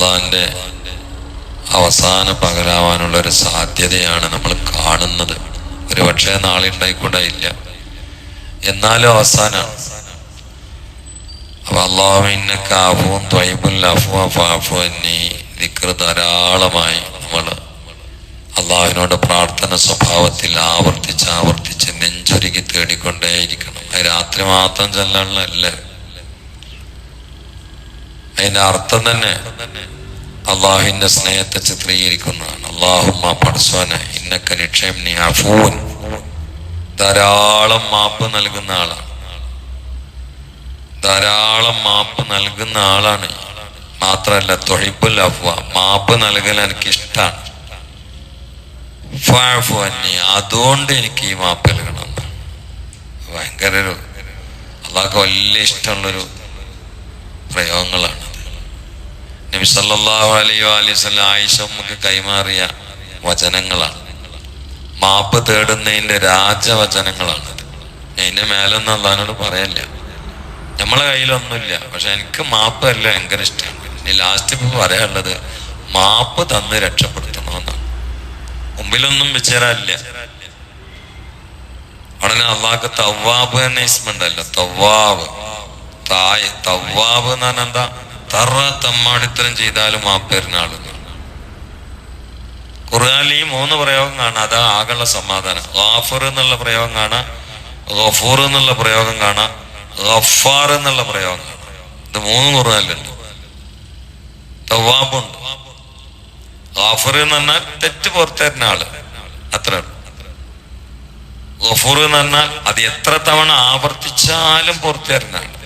റമദാന്റെ അവസാന പകലാവാനുള്ള ഒരു സാധ്യതയാണ് നമ്മൾ കാണുന്നത്. ഒരുപക്ഷെ നാളെ ഉണ്ടായിക്കൂടെ ഇല്ല എന്നാലും അവസാനാണ്. അപ്പൊ അള്ളാഹുവിന്റെ ദിക്ർ ധാരാളമായി നമ്മൾ അള്ളാഹുവിനോട് പ്രാർത്ഥന സ്വഭാവത്തിൽ ആവർത്തിച്ച് ആവർത്തിച്ച് നെഞ്ചൊരുക്കി തേടിക്കൊണ്ടേയിരിക്കണം. രാത്രി മാത്രം ചെല്ലാനുള്ളതല്ല അതിന്റെ അർത്ഥം തന്നെ അള്ളാഹുവിന്റെ സ്നേഹത്തെ ചിത്രീകരിക്കുന്നതാണ്. അള്ളാഹുമ്മ പടസ്വന ഇന്നക്ക നിക്ഷേം അഫൂൻ. ധാരാളം മാപ്പ് നൽകുന്ന ആളാണ്. ധാരാളം മാപ്പ് നൽകുന്ന ആളാണ്. മാത്രല്ല തൊഴിപ്പ് അഫ്വ. മാപ്പ് നൽകൽ എനിക്ക് ഇഷ്ടമാണ് അതുകൊണ്ട് എനിക്ക് ഈ മാപ്പ് നൽകണം. ഭയങ്കര ഒരു അള്ളാഹ്ക്ക് വലിയ ഇഷ്ടമുള്ളൊരു പ്രയോഗങ്ങളാണ്. നബി സല്ലല്ലാഹു അലൈഹി വസല്ലം ആയിഷ നമുക്ക് കൈമാറിയ വചനങ്ങളാണ്. മാപ്പ് തേടുന്നതിന്റെ രാജവചനങ്ങളാണ്. അതിന്റെ മേലൊന്നും അള്ളഹാനോട് പറയല്ല. നമ്മളെ കയ്യിലൊന്നുമില്ല. പക്ഷെ എനിക്ക് മാപ്പ് അല്ല ഭയങ്കര ഇഷ്ടമാണ് ഇനി ലാസ്റ്റ് ഇപ്പൊ പറയാനുള്ളത് മാപ്പ് തന്ന് രക്ഷപ്പെടുത്തണമെന്നാണ് മുമ്പിലൊന്നും വിചാരമില്ല. ഉടനെ അള്ളാഹ്ക്ക് തവ്വാബ് ഇസ്മുണ്ടല്ലോ. തവ്വാബ്. തായ് തവ്വാബ് എന്ന് പറഞ്ഞാൽ എന്താ? തറ തമ്മാടിത്തരം ചെയ്താലും ആ ആളുകൾ ഖുർആാനിൽ ഈ മൂന്ന് പ്രയോഗം കാണാം. അതാ സമാധാനം. ഗാഫർ എന്നുള്ള പ്രയോഗം കാണാം. ഗഫൂർ എന്നുള്ള പ്രയോഗം കാണാം. ഗഫാർ എന്നുള്ള പ്രയോഗം കാണാം. ഇത് മൂന്ന് ഖുർആാനിലുണ്ട്. തവാബുണ്ട്. ഗാഫർ എന്ന് പറഞ്ഞാൽ തെറ്റ് പുറത്തേരുന്ന ആൾ. അത്ര ഗഫൂർ എന്ന് പറഞ്ഞാൽ അത് എത്ര തവണ ആവർത്തിച്ചാലും പുറത്തേരുന്ന ആൾ.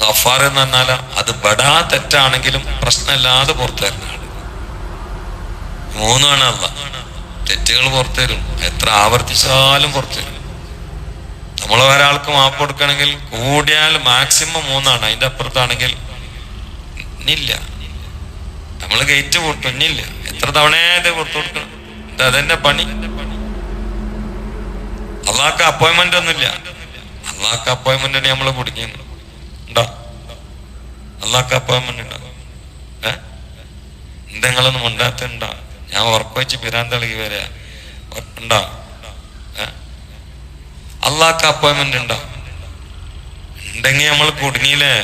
ഗഫാർ എന്ന് പറഞ്ഞാൽ അത് ബടാ തെറ്റാണെങ്കിലും പ്രശ്നമില്ലാതെ പുറത്തുവരുന്ന ആൾ. മൂന്നാണ് അല്ല തെറ്റുകൾ പുറത്തുവരും എത്ര ആവർത്തിച്ചാലും പുറത്തുവരും നമ്മൾ ഒരാൾക്ക് മാപ്പ് കൊടുക്കണമെങ്കിൽ കൂടിയാൽ മാക്സിമം മൂന്നാണ്. അതിന്റെ അപ്പുറത്താണെങ്കിൽ ഇന്നില്ല. നമ്മൾ ഗേറ്റ് പൊട്ടും. ഇന്നില്ല. എത്ര തവണയെ ഇത് പുറത്തു കൊടുക്കണം? ഇത് അതെന്റെ പണി. അള്ളാഹ്ക്ക് അപ്പോയിന്റ്മെന്റ് ഒന്നുമില്ല. അള്ളാഹ്ക്ക് അപ്പോയിന്റ്മെന്റ് നമ്മൾ കുടിക്കുന്നു ഉണ്ടോ? അള്ളാഹ്ക്ക് അപ്പോയിന്റ്മെന്റ് ഉണ്ടോ ഏ? എന്തെങ്കിലൊന്നും ഉണ്ടാത്തുണ്ടോ ഞാൻ ഉറപ്പുവെച്ച് വെച്ച് പിരാന്തളകി വരിക ഉണ്ടോ? അള്ളാഹ്ക്ക് അപ്പോയിന്റ്മെന്റ് ഉണ്ടോ ഉണ്ടെങ്കിൽ നമ്മൾ കുടുങ്ങിയില്ലേ?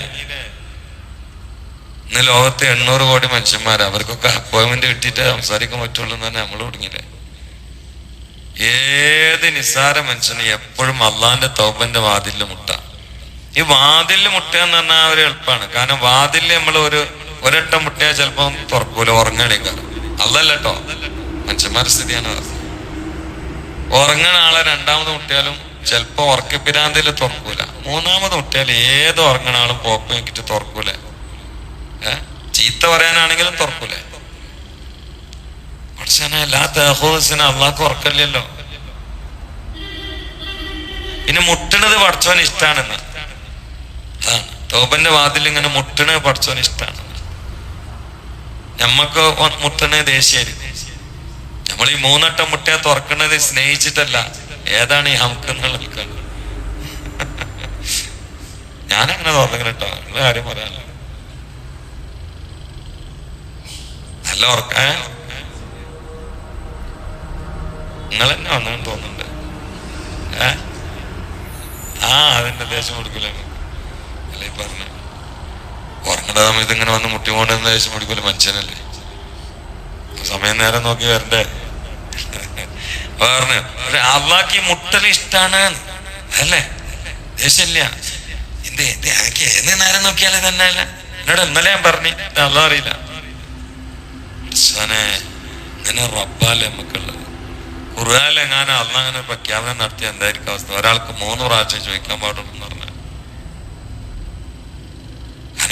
ഇന്ന് ലോകത്തെ എണ്ണൂറ് കോടി മനുഷ്യന്മാർ അവർക്കൊക്കെ അപ്പോയിന്റ്മെന്റ് കിട്ടിയിട്ട് സംസാരിക്കാൻ പറ്റുള്ളൂ തന്നെ നമ്മൾ കുടുങ്ങിയില്ലേ? ഏത് നിസ്സാര മനുഷ്യന് എപ്പോഴും അള്ളാന്റെ തോപ്പന്റെ വാതിലിൽ മുട്ട. ഈ വാതിലിൽ മുട്ടുക എന്ന് പറഞ്ഞാൽ ഒരു എളുപ്പമാണ് കാരണം വാതിലിൽ നമ്മൾ ഒരു ഒരട്ടം മുട്ടിയാൽ ചിലപ്പം തുറക്കൂല ഉറങ്ങണേക്കാരം അതല്ല കേട്ടോ മനുഷ്യന്മാരുടെ സ്ഥിതിയാണ് ഉറങ്ങണ ആളെ രണ്ടാമത് മുട്ടിയാലും ചിലപ്പോ ഉറക്കപ്പിരാന്തിൽ തുറക്കൂല. മൂന്നാമത് മുട്ടിയാൽ ഏത് ഉറങ്ങണ ആളും പോപ്പ് നോക്കിട്ട് തുറക്കൂല. ചീത്ത പറയാനാണെങ്കിലും തുറക്കൂല. പക്ഷേ എല്ലാ തഹൂസിന് അള്ളാഹ് ഉറക്കല്ലല്ലോ ഇനി മുട്ടണത് പഠിച്ചവൻ ഇഷ്ടാണെന്ന്. തോബന്റെ വാതിൽ ഇങ്ങനെ മുട്ടണത് പഠിച്ചോന് ഇഷ്ടമാണ് നമ്മക്ക് മുട്ടണ ദേഷ്യായിരിക്കും നമ്മൾ ഈ മൂന്നട്ടം മുട്ടയെ തുറക്കണത് സ്നേഹിച്ചിട്ടല്ല. ഏതാണ് ഈ ഹംക്ക് എന്നുള്ള ഞാനങ്ങനെ തുറന്നു കേട്ടോ നിങ്ങളെ കാര്യം പറയാനല്ല. നല്ല ഉറക്ക നിങ്ങൾ തന്നെ വന്നു തോന്നുന്നുണ്ട്. ആ അതിന്റെ ദേഷ്യം കൊടുക്കില്ല അല്ലേ പറഞ്ഞു? ഉറങ്ങേണ്ട സമയത്ത് ഇങ്ങനെ വന്ന് മുട്ടിമോണ്ടെന്ന് ദേഷ്യം കൊടുക്കില്ല മനുഷ്യനല്ലേ? സമയം നേരം നോക്കി വരണ്ടേ? പറഞ്ഞു പക്ഷെ അള്ളാക്ക് മുട്ടൽ ഇഷ്ടാണ്. അല്ലേ? ദേഷ്യമില്ല. എന്തേ എന്തേ എനിക്ക് ഏത് നേരം നോക്കിയാലേ തന്നെ അല്ല എന്നോട് ഇന്നലെ ഞാൻ പറഞ്ഞു അള്ള അറിയില്ല. ഇങ്ങനെ റബ്ബാലേ നമുക്കുള്ളത് ഖുർആാനിൽ എങ്ങാനും അള്ള അങ്ങനെ പ്രഖ്യാപനം നടത്തിയ എന്തായിരിക്കും അവസ്ഥ? ഒരാൾക്ക് മൂന്ന് പ്രാവശ്യം ചോദിക്കാൻ പാടുള്ളൂ എന്ന് പറഞ്ഞു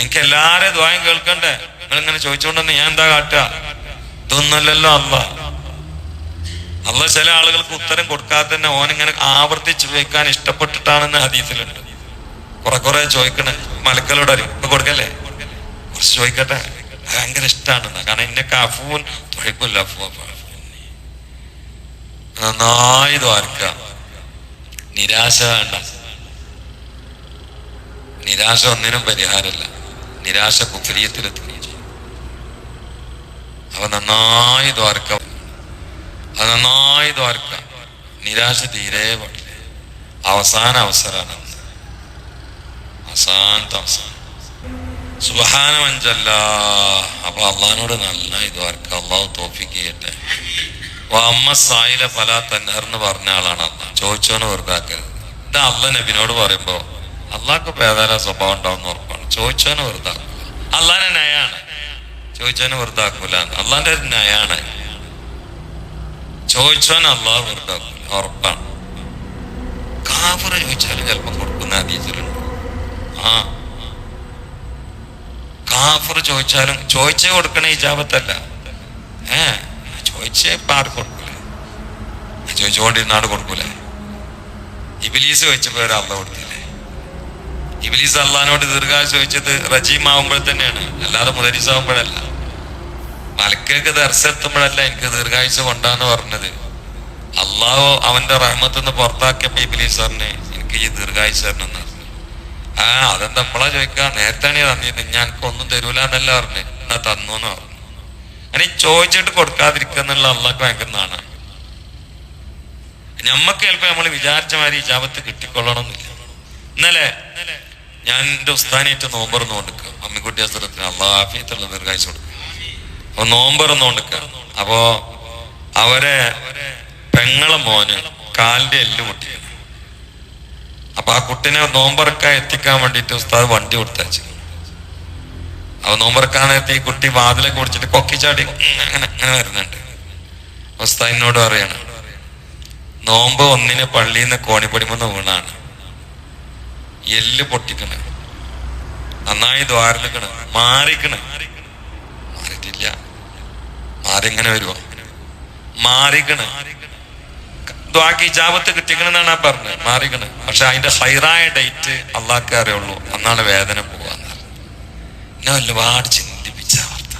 എനിക്ക് എല്ലാരും ദ്വായം കേൾക്കണ്ടേ? നിങ്ങൾ ഇങ്ങനെ ചോദിച്ചുകൊണ്ടെന്ന് ഞാൻ എന്താ കാട്ടുക? ഇതൊന്നുമല്ലല്ലോ അല്ല അല്ല ചില ആളുകൾക്ക് ഉത്തരം കൊടുക്കാതെ തന്നെ ഓനിങ്ങനെ ആവർത്തിച്ച് ചോദിക്കാൻ ഇഷ്ടപ്പെട്ടിട്ടാണെന്ന് ഹദീസിലുണ്ട്. കുറെ കുറെ ചോദിക്കണേ. മലക്കലോട് അറിയും ഇപ്പൊ കൊടുക്കല്ലേ? കുറച്ച് ചോദിക്കട്ടെ. ഭയങ്കര ഇഷ്ടമാണ് കാരണം എന്നെ അഫൂൻ തൊഴിപ്പില്ല. നന്നായി ദ്വാരക്ക നിരാശ വേണ്ട. നിരാശ ഒന്നിനും പരിഹാരമല്ല. നിരാശ കുഫരിയത്തിലെത്തുകയും ചെയ്യും. അവ നന്നായി ദ്വാരക്ക. അത് നന്നായി ദ്വാരക്ക. നിരാശ തീരെ പാടില്ല അവസാന അവസരമാണ്. അവസാനത്തെ അവസാനം സുബഹാന മഞ്ചല്ല അപ്പൊ അള്ളഹാനോട് നന്നായി ദ്വാരക്ക. അള്ളാഹു തോഫിക്ക് ചെയ്യട്ടെ. ഓ അമ്മ സായില ഫല തന്നഹർന്ന് പറഞ്ഞ ആളാണ് അല്ല ചോദിച്ചോന്ന് വെറുതാക്കരുത്. ഇത് അല്ല നബിനോട് പറയുമ്പോ അള്ളാഹ്ക്ക് പേതാല സ്വഭാവം ഉണ്ടാവുന്ന ഉറപ്പാണ് ചോദിച്ചോന്ന് വെറുതാക്കും. അള്ളാന്റെ നയാണ് ചോദിച്ചോനെ വെറുതാക്കൂല. അള്ളാന്റെ ഒരു നയാണ് ചോദിച്ചോൻ അള്ളാഹ് വെറുതാക്കൂല ഉറപ്പാണ്. കാഫറ ചോദിച്ചാലും ചിലപ്പോ കൊടുക്കുന്ന അതീതിലുണ്ട് ആ. കാഫർ ചോദിച്ചാലും ചോദിച്ചേ കൊടുക്കണ ഇജാബത്തല്ല. ഏ? ചോദിച്ചേ ഇപ്പൊ ആർക്ക് കൊടുക്കൂലേ. ചോദിച്ചുകൊണ്ടിരുന്ന ആട് കൊടുക്കൂലേ. ഇബിലീസ് ചോദിച്ചപ്പോ അള്ള കൊടുത്തില്ലേ ഇബിലീസ് അള്ളഹാനോട് ദീർഘാശ ചോദിച്ചത് റജീം ആവുമ്പോൾ തന്നെയാണ് അല്ലാതെ മുദരീസ് ആവുമ്പോഴല്ല മലക്കേക്ക് ദർശെത്തുമ്പോഴല്ല എനിക്ക് ദീർഘായുസ് കൊണ്ടാന്ന് പറഞ്ഞത്. അള്ളാഹു അവന്റെ റഹ്മത്ത് നിന്ന് പുറത്താക്കിയപ്പോ ഇബിലീസ് സാറിനെ എനിക്ക് ഈ ദീർഘായുസ് തരണം പറഞ്ഞു. ആ അതെന്താ നമ്മളാ ചോദിക്കാ? നേരത്താണ് തന്നിരുന്നത്. ഞാൻ ഒന്നും തരൂല എന്നല്ല പറഞ്ഞു എന്നാ തന്നു എന്ന് പറഞ്ഞു. അങ്ങനെ ചോദിച്ചിട്ട് കൊടുക്കാതിരിക്കുന്നുള്ള അള്ളാഹ് ഭയങ്കര നാണ്. ഞമ്മക്ക് ചിലപ്പോ നമ്മൾ വിചാരിച്ച മാതിരി ഇജാബത്ത് കിട്ടിക്കൊള്ളണമെന്നില്ല ഇന്നലെ ഞാൻ എന്റെ ഉസ്താനേറ്റ് നോമ്പറന്ന് കൊടുക്കുക അമ്മിക്കുട്ടി അസുരത്തിന് അള്ളാഫിയത്തുള്ള നിർഗാഴ്ച കൊടുക്കുക. അപ്പൊ നോമ്പറന്ന് കൊടുക്കുക അപ്പോ അവരെ പെങ്ങളെ മോന് കാലിന്റെ എല്ല് പൊട്ടിക്കണം അപ്പൊ ആ കുട്ടിനെ നോമ്പറക്കാൻ എത്തിക്കാൻ വേണ്ടിട്ട് ഉസ്താദ് വണ്ടി കൊടുത്തയച്ചു. അപ്പൊ നോമ്പറക്കാൻ ഈ കുട്ടി വാതിലൊക്കെ കുടിച്ചിട്ട് കൊക്കിച്ചാടി അങ്ങനെ അങ്ങനെ വരുന്നുണ്ട്. ഉസ്താദിനോട് പറയാണ് നോമ്പ് ഒന്നിന് പള്ളിയിൽ നിന്ന് കോണിപ്പടിമെന്ന് വീണാണ്. എല്ല് പൊട്ടിക്കണ്. നന്നായി ദ്വാരലിക്കണ്. മാറിക്കണ്. മാറിയിട്ടില്ല. മാറി ഇങ്ങനെ വരുമോ മാറിക്കണ്. ദ്വാക്ക് ഇജാബത്ത് കിട്ടിക്കണെന്നാണ് പറഞ്ഞത്. മാറിക്കണ്. പക്ഷെ അതിന്റെ ഹൈറായ ഡേറ്റ് അള്ളാഹ്ക്ക് അറിയുള്ളൂ. അന്നാണ് വേദന പോവാന്ന് ഞാൻ ഒരുപാട് ചിന്തിപ്പിച്ച വാർത്ത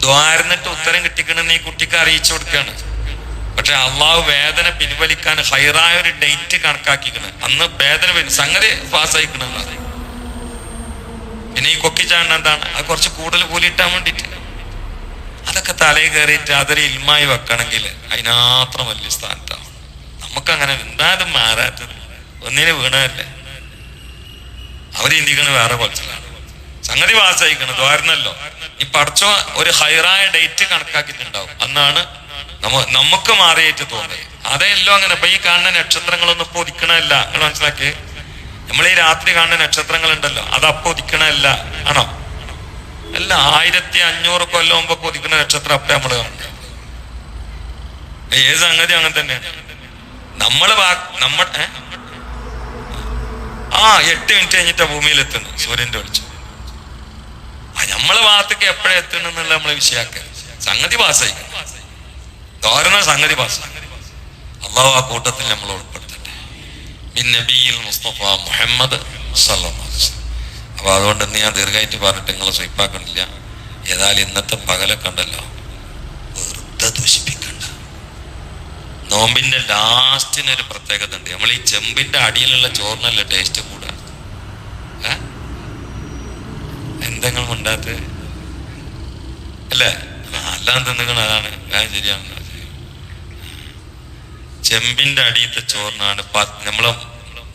ദ്വാരന്നിട്ട് ഉത്തരം കിട്ടിക്കണെന്ന് ഈ കുട്ടിക്ക് അറിയിച്ചു കൊടുക്കുകയാണ് പക്ഷെ അള്ളാഹു വേദന പിൻവലിക്കാൻ ഹൈറായ ഒരു ഡേറ്റ് കണക്കാക്കിക്കണ് അന്ന് വേദന സംഗതി പാസ്സായിക്കണെന്ന് പറയും. പിന്നെ ഈ കൊക്കിച്ചാണ്ട് എന്താണ്? അത് കുറച്ച് കൂടുതൽ കൂലിയിട്ടാൻ വേണ്ടിട്ട് അതൊക്കെ തലയിൽ കയറിയിട്ട് അതൊരു ഇൽമായി വെക്കണമെങ്കിൽ അതിനാത്രം വലിയ സ്ഥാനത്താണ്. നമുക്കങ്ങനെ എന്താ അത് മാറാത്തത് ഒന്നിനെ വീണതല്ലേ? അവർ ചിന്തിക്കണ വേറെ കുറച്ചിലാണ് സംഗതി പാസ്സായിക്കണം ദ്വാരണല്ലോ ഈ പഠിച്ചോ ഒരു ഹൈറായ ഡേറ്റ് കണക്കാക്കിയിട്ടുണ്ടാവും. അന്നാണ് നമുക്ക് മാറിയേറ്റ് തോന്നി അതെല്ലോ അങ്ങനെ. ഇപ്പൊ ഈ കാണുന്ന നക്ഷത്രങ്ങളൊന്നും ഇപ്പൊ ഒതുക്കണല്ല നിങ്ങൾ മനസ്സിലാക്കി? നമ്മൾ ഈ രാത്രി കാണുന്ന നക്ഷത്രങ്ങൾ ഉണ്ടല്ലോ അത് അപ്പൊ ഒതുക്കണല്ല ആണോ? അല്ല ആയിരത്തി അഞ്ഞൂറ് കൊല്ലം മുമ്പ് കൊതിക്കുന്ന നക്ഷത്രം അപ്പൊ നമ്മൾ കാണുന്നത്. ഏത് സംഗതി അങ്ങനെ തന്നെയാണ്. നമ്മൾ നമ്മ ആ എട്ട് മിനിറ്റ് കഴിഞ്ഞിട്ടാ ഭൂമിയിൽ എത്തുന്നു സൂര്യന്റെ വെളിച്ചം. നമ്മളെ ഭാഗത്തേക്ക് എപ്പോഴെത്തണം എന്നുള്ള നമ്മളെ വിഷയാക്ക. സംഗതി പാസ്സായി തോരണ സംഗതി പാസ് അള്ളാഹു ആ കൂട്ടത്തിൽ നമ്മൾ ഉൾപ്പെടുത്തട്ടെ ബിൻ മുസ്തഫ മുഹമ്മദ് അപ്പൊ അതുകൊണ്ട് ഞാൻ ദീർഘായിട്ട് പറഞ്ഞിട്ട് നിങ്ങളെ സ്വയിപ്പാക്കണില്ല ഏതായാലും ഇന്നത്തെ പകലൊക്കെ കണ്ടല്ലോ വെറുതെ ദൂഷിപ്പിക്കണ്ട നോമ്പിന്റെ ലാസ്റ്റിന് ഒരു പ്രത്യേകത ഉണ്ട് നമ്മൾ ഈ ചെമ്പിന്റെ അടിയിലുള്ള ചോറിനല്ല ടേസ്റ്റ് കൂടാ? എന്തെങ്കിലും ഉണ്ടാത്ത അല്ലേ അല്ലാതെ തിന്നുകണ അതാണ് ഞാൻ ശരിയാണ് ചെമ്പിന്റെ അടിയത്തെ ചോറിനാണ് നമ്മൾ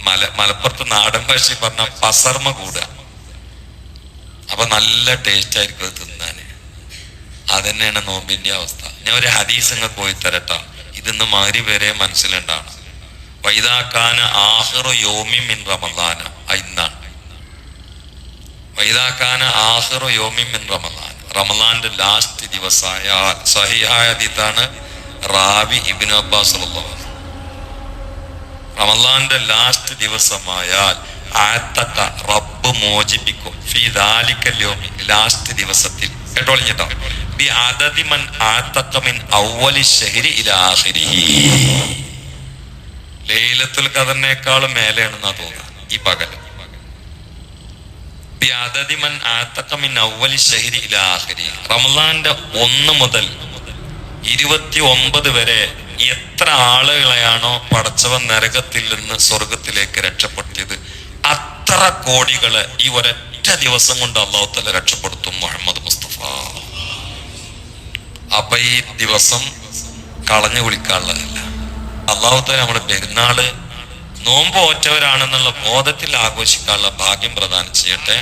മല മലപ്പുറത്ത് നാടൻ ഭാഷ പറഞ്ഞ പസർമ കൂടുക. അപ്പൊ നല്ല ടേസ്റ്റ് ആയിരിക്കും അത് തിന്നാന്. അതന്നെയാണ് നോമ്പിന്റെ അവസ്ഥ. ഞാൻ ഒരു ഹദീസ് അങ്ങ് പോയി തരട്ടോ. ഇതിന്ന് മാരി വരെ മനസ്സിലുണ്ടാണ് വൈതാക്കാന ആഹ്റു യോമി മിൻ റമദാന. ഇന്നാണ്. വൈതാക്കാന ആഹ്റു യോമി മിൻ റമദാൻ റമദാന്റെ ലാസ്റ്റ് ദിവസമായ സഹിഹായ ഹദീത്താണ് റാബി ഇബിൻ അബ്ബാസ് റളിയല്ലാഹു അൻഹു. റമദാന്റെ ലാസ്റ്റ് ദിവസമായാൽ ആത്തക്ക റബ്ബ് മോചിപ്പിക്കും. ഫി ദാലിക്കൽ യോമി ലാസ്റ്റ് ദിവസത്തിൽ. കേട്ടോളിഞ്ഞിട്ടോ ബി അതതിമൻ മൻ ഔവലി മിൻ അവലി ഷഹരി ഇലാ ആഖിരിഹി. ലൈലത്തുൽ ഖദറിനേക്കാളും മേലെയാണെന്നാ തോന്നുക ഈ പകൽ. ബി അതതിമൻ മൻ ഔവലി മിൻ അവലി ഷഹരി ഇലാ ആഖിരിഹി. റമദാന്റെ ഒന്ന് മുതൽ ഇരുപത്തി ഒമ്പത് വരെ എത്ര ആളുകളെയാണോ പടച്ചവൻ നരകത്തിൽ നിന്ന് സ്വർഗത്തിലേക്ക് രക്ഷപ്പെടുത്തിയത്? അത്ര കോടികളെ ഈ ഒരൊറ്റ ദിവസം കൊണ്ട് അള്ളാഹുത്തല രക്ഷപ്പെടുത്തും മുഹമ്മദ് മുസ്തഫ. അപ്പൊ ഈ ദിവസം കളഞ്ഞു കുളിക്കാനുള്ളതല്ല. അള്ളാഹുത്തല നമ്മുടെ പെരുന്നാൾ നോമ്പ് ഓറ്റവരാണെന്നുള്ള ബോധത്തിൽ ആഘോഷിക്കാനുള്ള ഭാഗ്യം പ്രദാനം ചെയ്യട്ടെ.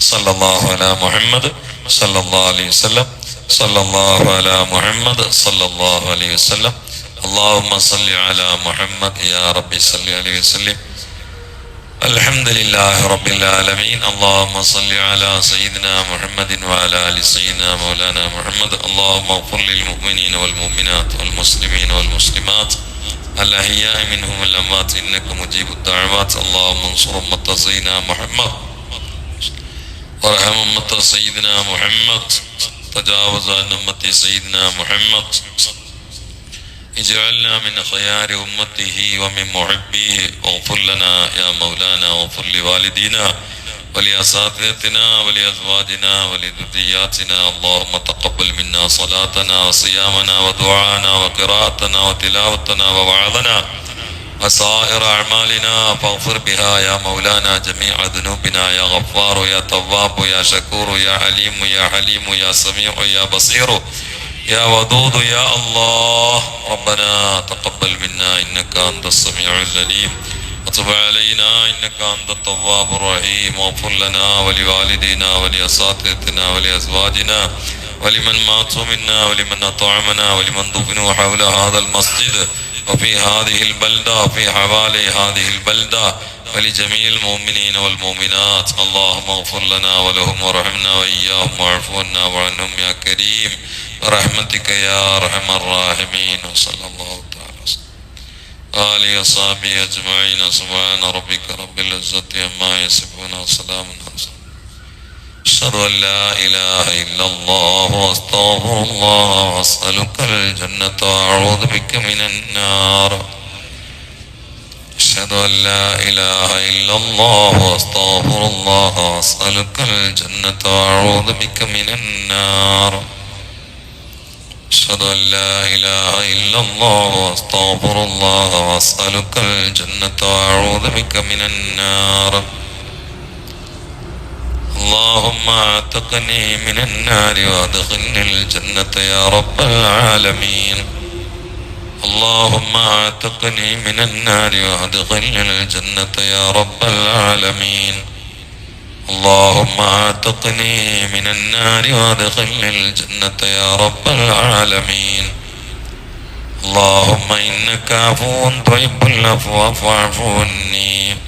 സല്ലല്ലാഹു അലാ മുഹമ്മദ് സല്ലല്ലാഹു അലൈഹി വസല്ലം. സല്ലല്ലാഹു അലാ മുഹമ്മദ് സല്ലല്ലാഹു അലൈഹി വസല്ലം. اللهم صل على محمد يا ربي صل عليه وسلم. الحمد لله رب العالمين اللهم صل على سيدنا محمد وعلى آل سيدنا مولانا محمد. اللهم اغفر للمؤمنين والمؤمنات والمسلمين والمسلمات. الأحياء منهم والأموات إنك مجيب الدعوات. اللهم انصر أمة سيدنا محمد. وارحم أمة سيدنا محمد. تجاوز عن أمة سيدنا محمد. اجعلنا من خيار أمته ومن محبيه واغفر لنا يا مولانا واغفر لوالدينا ولأساتذتنا ولأزواجنا ولذرياتنا. اللهم تقبل منا صلاتنا وصيامنا ودعانا وقراءتنا وتلاوتنا ووعظنا وسائر أعمالنا. فاغفر بها يا مولانا جميع ذنوبنا يا غفار يا تواب يا شكور يا عليم يا حليم يا سميع يا بصير. يا ودود يا الله ربنا تقبل منا إنك أنت السميع العليم وتب علينا إنك أنت التواب الرحيم واغفر لنا ولوالدينا ولأساتذتنا ولأزواجنا ولمن ماتوا منا ولمن أطعمنا ولمن دفنوا حول هذا المسجد وفي هذه البلدة وفي حوالي هذه البلدة ولجميع المؤمنين والمؤمنات اللهم اغفر لنا ولهم وارحمنا وإياهم واعف عنا وعنهم يا كريم. برحمتك يا أرحم الراحمين وصلى الله تعالى وسلم. آله وصحبه أجمعين سبحان ربك رب العزة عما يصفون وسلام على أشهد أن لا إله إلا الله وأستغفر الله وأسألك الجنة وأعوذ بك من النار. أشهد أن لا إله إلا الله وأستغفر الله وأسألك الجنة وأعوذ بك من النار. أشهد أن لا إله إلا الله وأستغفر الله وأسألك الجنة وأعوذ بك من النار. اللهم اعتقني من النار وادخلني الجنة يا رب العالمين. اللهم اعتقني من النار وادخلني الجنة يا رب العالمين. اللهم اعتقني من النار وادخلني الجنة يا رب العالمين. اللهم إنك عفو تحب العفو فاعف عني.